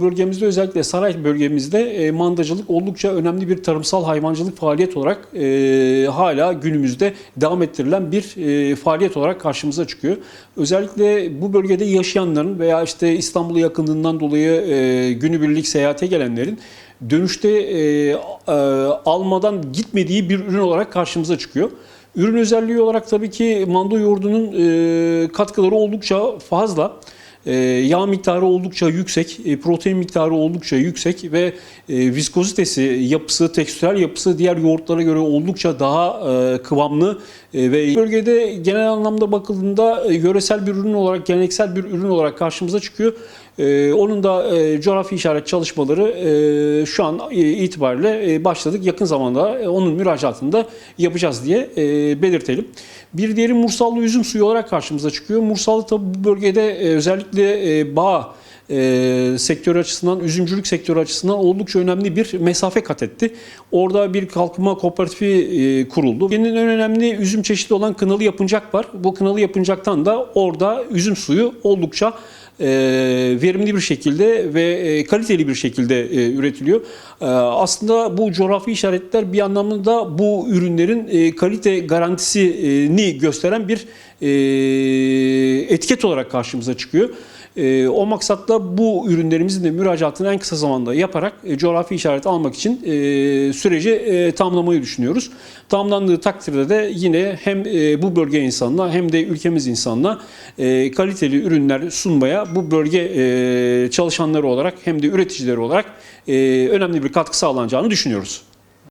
Bölgemizde özellikle saray bölgemizde e, mandacılık oldukça önemli bir tarımsal hayvancılık faaliyet olarak e, hala günümüzde devam ettirilen bir e, faaliyet olarak karşımıza çıkıyor. Özellikle bu bölgede yaşayanların veya işte İstanbul'a yakınlığından dolayı e, günübirlik seyahate gelenlerin dönüşte e, e, almadan gitmediği bir ürün olarak karşımıza çıkıyor. Ürün özelliği olarak tabii ki manda yoğurdunun e, katkıları oldukça fazla. E, yağ miktarı oldukça yüksek, e, protein miktarı oldukça yüksek ve e, viskozitesi, yapısı, tekstürel yapısı diğer yoğurtlara göre oldukça daha e, kıvamlı ve bölgede genel anlamda bakıldığında yöresel bir ürün olarak, geleneksel bir ürün olarak karşımıza çıkıyor. E, onun da e, coğrafi işaret çalışmaları e, şu an e, itibariyle e, başladık. Yakın zamanda e, onun müracaatını da yapacağız diye e, belirtelim. Bir diğeri Mursallı üzüm suyu olarak karşımıza çıkıyor. Mursallı tabi bu bölgede e, özellikle e, bağ e, sektörü açısından, üzümcülük sektörü açısından oldukça önemli bir mesafe kat etti. Orada bir kalkınma kooperatifi e, kuruldu. Ülkenin en önemli üzüm çeşidi olan kınalı yapıncak var. Bu kınalı yapıncaktan da orada üzüm suyu oldukça e, verimli bir şekilde ve e, kaliteli bir şekilde e, üretiliyor. E, aslında bu coğrafi işaretler bir anlamda bu ürünlerin e, kalite garantisini gösteren bir e, etiket olarak karşımıza çıkıyor. E, o maksatla bu ürünlerimizin de müracaatını en kısa zamanda yaparak e, coğrafi işaret almak için e, süreci e, tamamlamayı düşünüyoruz. Tamamlandığı takdirde de yine hem e, bu bölge insanına hem de ülkemiz insanına e, kaliteli ürünler sunmaya bu bölge e, çalışanları olarak hem de üreticileri olarak e, önemli bir katkı sağlanacağını düşünüyoruz.